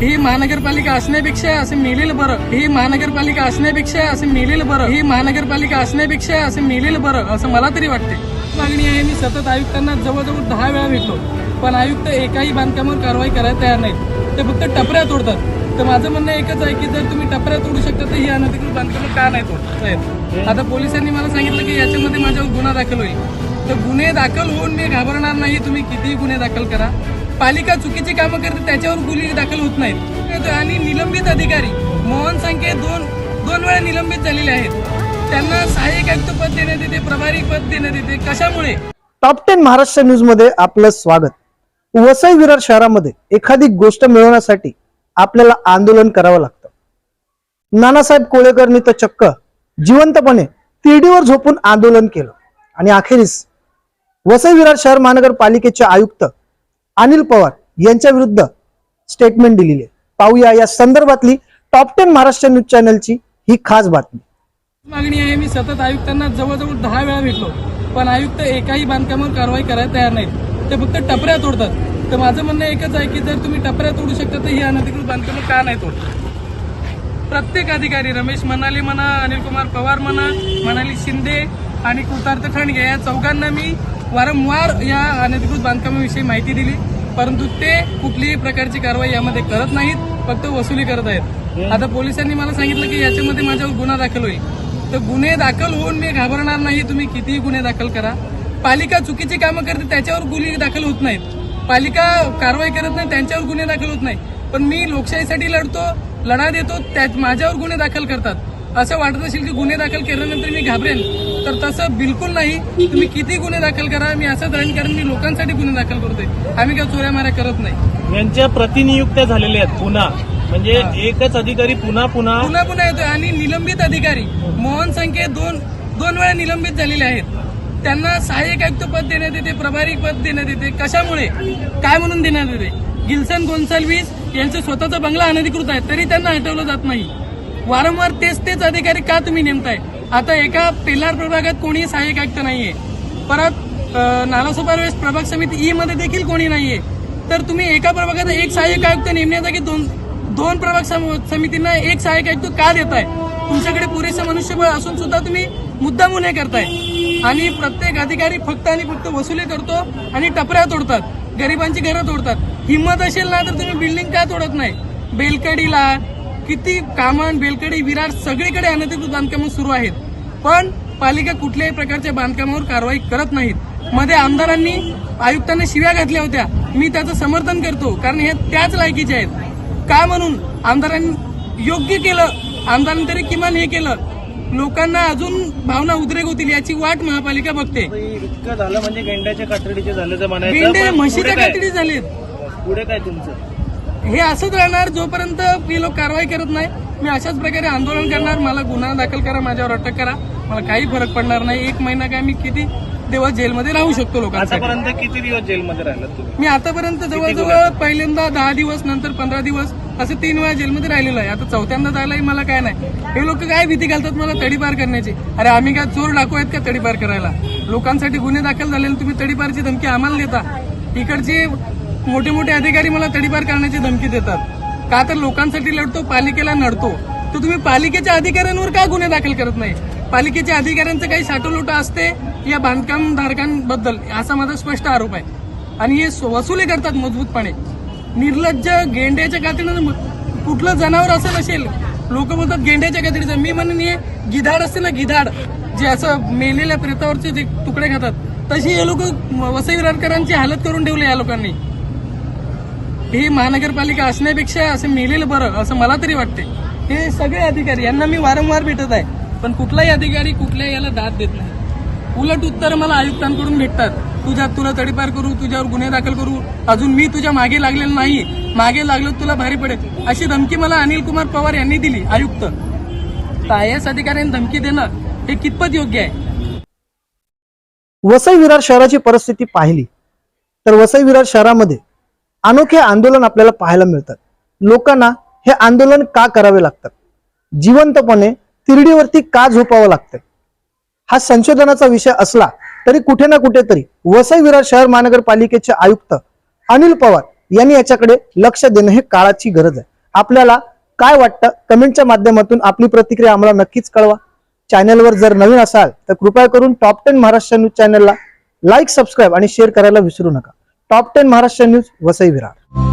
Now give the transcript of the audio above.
ही महानगरपालिका असण्यापेक्षा असं मेलेलं बरं. ही महानगरपालिका असण्यापेक्षा असं मेलेलं बरं. ही महानगरपालिका असण्यापेक्षा असं मेलेलं बरं असं मला तरी वाटते. मागणी आहे मी सतत आयुक्तांना जवळजवळ दहा वेळा भेटलो. पण आयुक्त एकाही बांधकामावर कारवाई करायला तयार नाहीत. ते फक्त टपऱ्या तोडतात. तर माझं म्हणणं एकच आहे की जर तुम्ही टपऱ्या तोडू शकता तर ही अनधिकृत बांधकामं का नाही तोडत? आहेत आता पोलिसांनी मला सांगितलं की याच्यामध्ये माझ्यावर गुन्हा दाखल होईल. तर गुन्हे दाखल होऊन मी घाबरणार नाही. तुम्ही कितीही गुन्हे दाखल करा. पालिका चुकीची कामं करते त्याच्यावर गुन्हे दाखल होत नाहीत. आणि निलंबित अधिकारी मोहन संख्ये दोन दोन वेळा निलंबित झालेले आहेत. त्यांना सहाय्यक आयुक्त पद देण्यात येते प्रभारी पद देण्यात येते. कशामुळे? टॉप टेन महाराष्ट्र न्यूजमध्ये आपलं स्वागत. वसई विरार शहरामध्ये एखादी गोष्ट मिळवण्यासाठी आपल्याला आंदोलन करावं लागतं. नानासाहेब कोळेकरनी तर चक्क जिवंतपणे तिरडीवर झोपून आंदोलन केलं. आणि अखेरीस वसई विरार शहर महानगरपालिकेचे आयुक्त अनिल पवार यांच्या विरुद्ध स्टेटमेंट दिलेली आहे. पाहूया या संदर्भातली टॉप टेन महाराष्ट्र न्यूज चॅनलची ही खास बातमी. मागणी आहे मी सतत आयुक्तांना जवळजवळ दहा वेळा भेटलो. पण आयुक्त एकाही बांधकामावर कारवाई करायला तयार नाहीत. ते फक्त टपऱ्या तोडतात. तर माझं म्हणणं एकच आहे की जर तुम्ही टपऱ्या तोडू शकता तर ही अनधिकृत बांधकामं का नाही तोड प्रत्येक अधिकारी रमेश मनाली म्हणा अनिल कुमार पवार म्हणा मनाली शिंदे आणि कृतार्थ ठाणगे या चौघांना मी वारंवार या अनधिकृत बांधकामाविषयी माहिती दिली परंतु ते कुठलीही प्रकारची कारवाई यामध्ये करत नाहीत फक्त वसुली करत आहेत. आता पोलिसांनी मला सांगितलं की याच्यामध्ये माझ्यावर गुन्हा दाखल होईल. तर गुन्हे दाखल होऊन मी घाबरणार नाही तुम्ही कितीही गुन्हे दाखल करा. पालिका चुकीची कामं करते त्याच्यावर गुन्हे दाखल होत नाहीत. पालिका कारवाई करत नाही त्यांच्यावर गुन्हे दाखल होत नाही. पण मी लोकशाहीसाठी लढतो लढा देतो त्यात माझ्यावर गुन्हे दाखल करतात. असं वाटत असेल की गुन्हे दाखल केल्यानंतर मी घाबरेन तर तसं बिलकुल नाही. तुम्ही किती गुन्हे दाखल करा मी असं धरण कारण मी लोकांसाठी गुन्हे दाखल करतोय. आम्ही काय चोऱ्या माऱ्या करत नाही. यांच्या प्रतिनियुक्त्या झालेल्या आहेत पुन्हा. म्हणजे एकच अधिकारी पुन्हा पुन्हा पुन्हा पुन्हा येतोय आणि निलंबित अधिकारी. मोहन संख्ये दोन दोन वेळा निलंबित झालेले आहेत. त्यांना सहाय्यक आयुक्त पद देण्यात येते प्रभारी पद देण्यात येते. कशामुळे? काय म्हणून देण्यात येते? गिल्सन गोन्साल्विस यांचं स्वतःचा बंगला अनधिकृत आहे तरी त्यांना हटवलं जात नाही. वारंवार तेच तेच अधिकारी का तुम्ही नेमताय? आता एका पेलार प्रभागात कोणीही सहाय्यक आयुक्त नाहीये. परत अं, नालासोपारा प्रभाग समिती ई मध्ये देखील कोणी नाहीये. तर तुम्ही एका प्रभागात एक सहाय्यक आयुक्त नेमण्याजागी दोन दोन प्रभाग सम- समितींना एक सहाय्यक आयुक्त का देताय? तुमच्याकडे पुरेसे मनुष्यबळ असून सुद्धा तुम्ही मुद्दाम गुन्हे करताय. आणि प्रत्येक अधिकारी फक्त आणि फक्त वसुली करतो आणि टपऱ्या तोडतात. गरिबांची घरं तोडतात. हिंमत असेल ना तर तुम्ही बिल्डिंग का तोडत नाही? बेलकडीला किती कामन बेलकडी विरार सगळीकडे अनधिकृत बांधकामं सुरू आहेत. पण पालिका कुठल्याही प्रकारच्या बांधकामावर कारवाई करत नाहीत. मध्ये आमदारांनी आयुक्तांना शिव्या घातल्या होत्या. मी त्याचं समर्थन करतो कारण हे त्याच लायकीचे आहेत. का म्हणून? आमदारांनी योग्य केलं. आमदारांनी तरी किमान हे केलं. लोकांना अजून भावना उद्रेक होतील याची वाट महापालिका बघते. इतकं झालं म्हणजे गेंड्याच्या कातडीचे झालं गेंडे म्हशीच्या? कातडी झालेत. पुढे काय तुमचं? हे असंच राहणार जोपर्यंत हे लोक कारवाई करत नाही मी अशाच प्रकारे आंदोलन करणार मला गुन्हा दाखल करा माझ्यावर अटक करा मला काही फरक पडणार नाही. एक महिना काय मी किती दिवस जेलमध्ये राहू शकतो लोकांसाठी? आतापर्यंत किती दिवस जेलमध्ये तुम्ही? मी आतापर्यंत जवळजवळ पहिल्यांदा दहा दिवस नंतर पंधरा दिवस असं तीन वेळा जेलमध्ये राहिलेलो आहे. आता चौथ्यांदा जायलाही मला काय नाही. हे लोक काय भीती घालतात मला तडीपार करण्याची? अरे आम्ही काय चोर डाकू आहेत का तडीपार करायला? लोकांसाठी गुन्हे दाखल झाले आणि तुम्ही तडीपारची धमकी आम्हाला देता. इकडचे मोठे मोठे अधिकारी मला तडीपार करण्याची धमकी देतात. का तर लोकांसाठी लढतो पालिकेला नडतो. तर तुम्ही पालिकेच्या अधिकाऱ्यांवर का गुन्हे दाखल करत नाही? पालिकेच्या अधिकाऱ्यांचं काही साठवलोटा असते या बांधकाम धारकांबद्दल असा माझा स्पष्ट आरोप आहे. आणि हे वसुली करतात मजबूतपणे. निर्लज्ज गेंड्याच्या कातडीनं कुठलं जनावर असं नसेल लोक बोलतात गेंड्याच्या कातडीचं. मी म्हणून हे गिधाड असते ना गिधाड जे असं मेलेल्या प्रेतावरचे जे तुकडे खातात तशी हे लोक वसई विरारकरांची हालत करून ठेवली या लोकांनी. ही महानगरपालिका असण्यापेक्षा असं मिळेल बरं असं मला तरी वाटते हे सगळे अधिकारी यांना मी वारंवार भेटत आहे. पण कुठलाही अधिकारी कुठल्याही याला दाद देत नाही. उलट उत्तर मला आयुक्तांकडून भेटतात. तुझ्या तुला तडीपार करू तुझ्यावर गुन्हे दाखल करू. अजून मी तुझ्या मागे लागलेलं नाही. मागे लागलो तुला भारी पडेल. अशी धमकी मला अनिल कुमार पवार यांनी दिली आयुक्त. तर आय एस अधिकाऱ्यांनी धमकी देणं हे कितपत योग्य आहे? वसई विरार शहराची परिस्थिती पाहिली. तर वसई विरार शहरामध्ये अनोखे आंदोलन आपल्याला पाहायला मिळतात. लोकांना हे आंदोलन का करावे लागतात? जिवंतपणे तिरडीवरती का झोपावं लागतं? हा संशोधनाचा विषय असला तरी कुठे ना कुठेतरी वसई विरार शहर महानगरपालिकेचे आयुक्त अनिल पवार यांनी याच्याकडे लक्ष देणं हे काळाची गरज आहे. आपल्याला काय वाटतं? कमेंटच्या माध्यमातून आपली प्रतिक्रिया आम्हाला नक्कीच कळवा. चॅनलवर जर नवीन असाल तर कृपया करून टॉप टेन महाराष्ट्र न्यूज चॅनलला लाईक सबस्क्राईब आणि शेअर करायला विसरू नका. Top ten Maharashtra news Vasai Virar